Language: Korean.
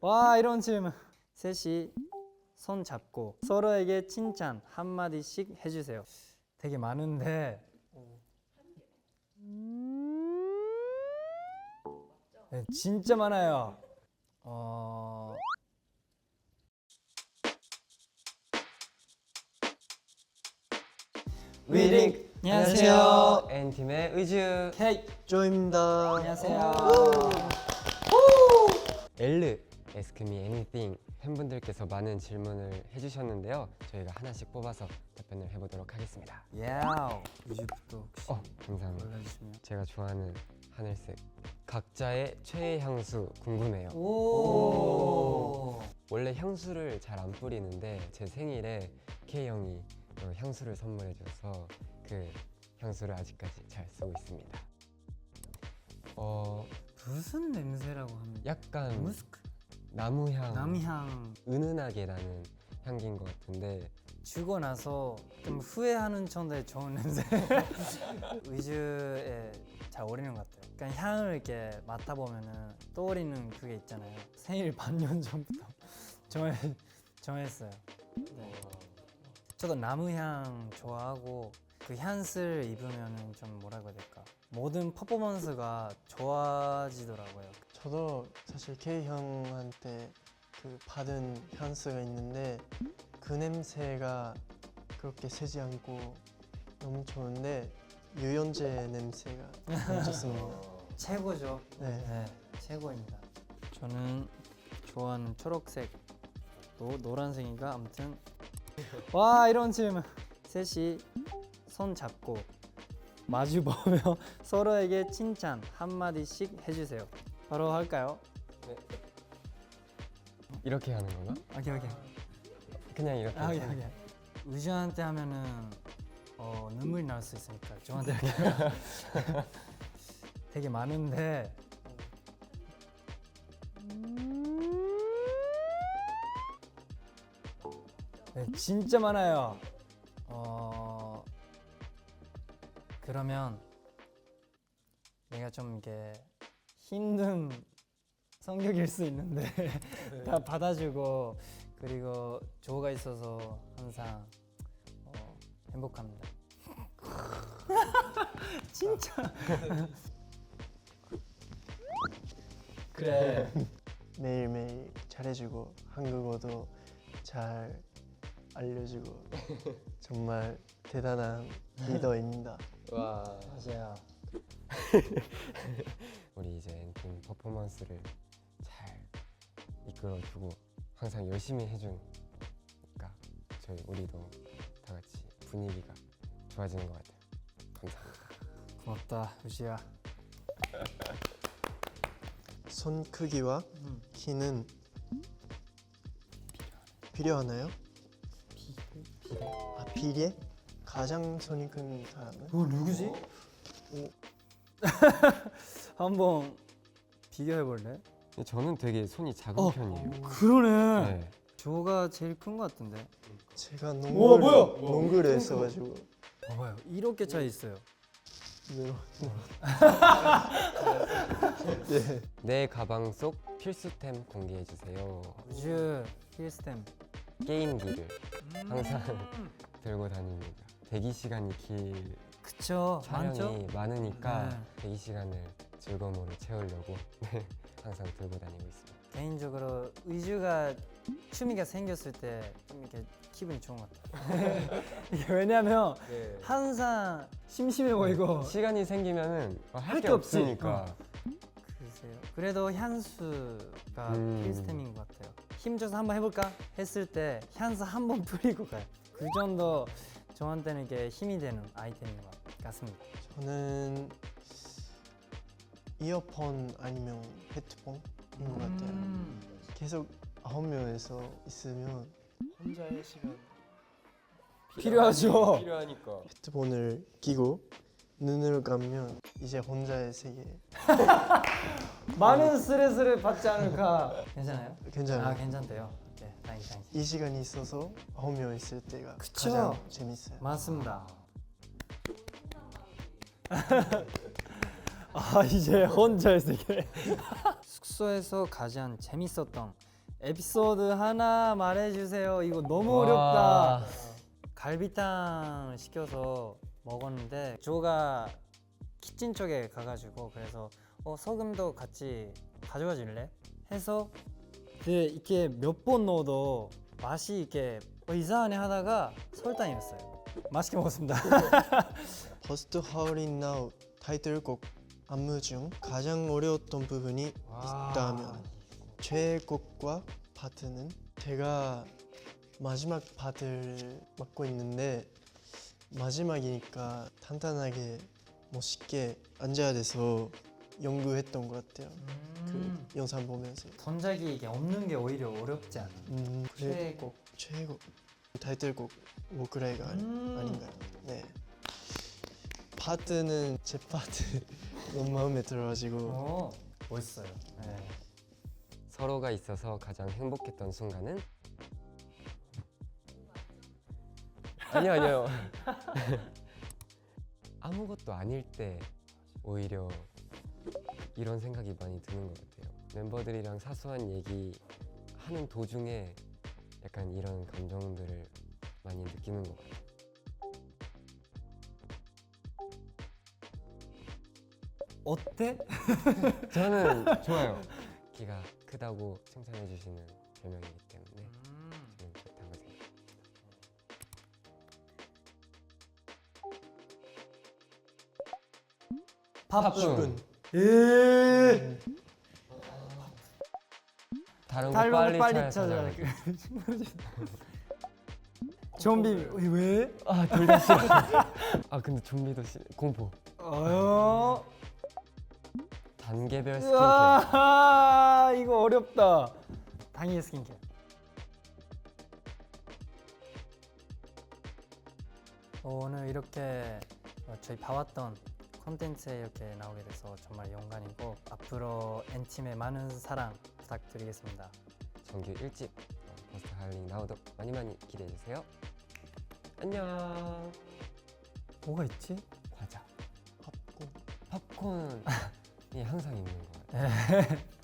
와 이런 질문. 셋이 손 잡고 서로에게 칭찬 한 마디씩 해주세요. 되게 많은데. 네, 진짜 많아요. 어. 위링. 안녕하세요. N팀의 의주 헤이. 조입니다. 안녕하세요. 엘르 에스크미 애니띵 팬분들께서 많은 질문을 해주셨는데요. 저희가 하나씩 뽑아서 답변을 해보도록 하겠습니다. 야우. 유주부터 혹시 어 감사합니다. 올려주시면. 제가 좋아하는 하늘색 각자의 최애 향수 궁금해요. 오. 원래 향수를 잘 안 뿌리는데 제 생일에 K 형이 어, 향수를 선물해줘서 그 향수를 아직까지 잘 쓰고 있습니다. 어 무슨 냄새라고 하면 약간 무스크 나무향, 남향 은은하게 나는 향기인 것 같은데 주고 나서 좀 후회하는 정도의 좋은 냄새 위주에 잘 어울리는 것 같아요. 그러니까 향을 이렇게 맡아 보면은 떠오르는 그게 있잖아요. 생일 반년 전부터 정해 정했어요. 네. 저도 나무 향 좋아하고 그 향수를 입으면은 좀 뭐라고 해야 될까 모든 퍼포먼스가 좋아지더라고요. 저도 사실 K 형한테 그 받은 향수가 있는데 그 냄새가 그렇게 세지 않고 너무 좋은데 유연제 냄새가 너무 좋습니다. 최고죠. 네. 네, 최고입니다. 저는 좋아하는 초록색, 또 노란색인가 아무튼 와 이런 질문. 셋이 손 잡고 마주 보며 서로에게 칭찬 한 마디씩 해주세요. 바로 할까요? 이렇게 하는 건가? 오케이 오케이. 그냥 이렇게. 아, 오케이 오케이. 의주한테 하면은 어, 눈물이 날수 있으니까 저한테 이렇게 되게 많은데 네, 진짜 많아요. 어 그러면 내가 좀 이렇게 힘든 성격일 수 있는데 다 받아주고 그리고 조가 있어서 항상 어, 행복합니다. 진짜. 그래. 매일매일 잘해주고 한국어도 잘 알려주고 정말 대단한 리더입니다. 와. 맞아요. 우리 이제 N팀 퍼포먼스를 잘 이끌어주고 항상 열심히 해주니까 저희 우리도 다 같이 분위기가 좋아지는 것 같아요. 감사합니다. 고맙다, 우지야. 손 크기와 키는 필요하나요? 아 비례? 가장 손이 큰 사람은? 어 누구지? 한번 비교해 볼래? 근데 저는 되게 손이 작은 어. 편이에요. 그러네. 네. 조가 제일 큰 것 같은데. 제가 농구를 뭐야? 농구를 했어가지고 봐봐요. 이렇게 차이 있어요. 늘어. 내 가방 속 필수템 공개해 주세요. 우주 힐스템. 게임기를 항상 들고 다닙니다. 대기 시간이 길 그쵸. 많죠? 촬영이 많으니까 네. 대기 시간을 즐거움으로 채우려고 네, 항상 들고 다니고 있습니다. 개인적으로 의주가 취미가 생겼을 때 좀 이렇게 기분이 좋은 것 같아요. 이게 왜냐면 항상 심심해 보이고 시간이 생기면은 할 할게. 없으니까 글쎄요. 그래도 향수가 음. 필수템인 것 같아요. 힘줘서 한번 해볼까 했을 때 향수 한 번 뿌리고 가요. 그 정도 저한테는 이게 힘이 되는 아이템인 것 같습니다. 저는 이어폰 아니면 헤드폰인 것 같아요. 음. 계속 아홉 명에서 있으면 혼자의 시간 필요하죠. 필요하니까 헤드폰을 끼고 눈을 감면 이제 혼자의 세계. 많은 스트레스를 받지 않을까. 괜찮아요? 괜찮아요. 아 괜찮대요. 다행이. 이 시간이 있어서 명 있을 때가 그쵸. 가장 재밌어요. 맞습니다. 아 이제 혼자 세계 숙소에서 가장 재밌었던 에피소드 하나 말해주세요 이거 너무 어렵다 갈비탕 시켜서 먹었는데 조가 키친 쪽에 가가지고 그래서 어 소금도 같이 가져와 줄래? 해서 근데 이렇게 몇 번 넣어도 맛이 이렇게 어, 이상하네 하다가 설탕이었어요. 맛있게 먹었습니다. 버스트 하울인 나우 타이틀곡 안무 중 가장 어려웠던 부분이 있다면 최애 곡과 파트는 제가 마지막 파트를 맡고 있는데 마지막이니까 단단하게 멋있게 앉아야 돼서 연구했던 것 같아요. 음. 그 영상 보면서. 전작이 이게 없는 게 오히려 어렵지 않아 음, 그래 최애곡 최애곡 타이틀곡 뭐 그래가 아니- 음. 아닌가요? 네. 파트는 제 파트 너무 마음에 들어가지고 어 멋있어요 네. 서로가 있어서 가장 행복했던 순간은 아니요 아니요 아무것도 아닐 때 오히려 이런 생각이 많이 드는 것 같아요. 멤버들이랑 사소한 얘기 하는 도중에 약간 이런 감정들을 많이 느끼는 것 같아요. 어때? 저는 좋아요. 키가 크다고 칭찬해 주시는 별명이기 때문에 저는 좋다고 생각합니다. 죽은 예 다른 거 빨리, 거 빨리 찾아 찾아 좀비 왜? 아, 둘 다 싫어. 아, 근데 좀비도 싫어. 공포. 어 단계별 스킨케어. 아 이거 어렵다 당연히 스킨케어 어, 오늘 이렇게 어, 저희 봐왔던 콘텐츠에 이렇게 나오게 돼서 정말 영광이고 앞으로 N팀의 많은 사랑 부탁드리겠습니다 정규 1집 어, 버스트 할링 나오도 많이 많이 기대해 주세요. 안녕. 뭐가 있지? 과자. 팝콘 팝콘이 항상 있는 것 같아요.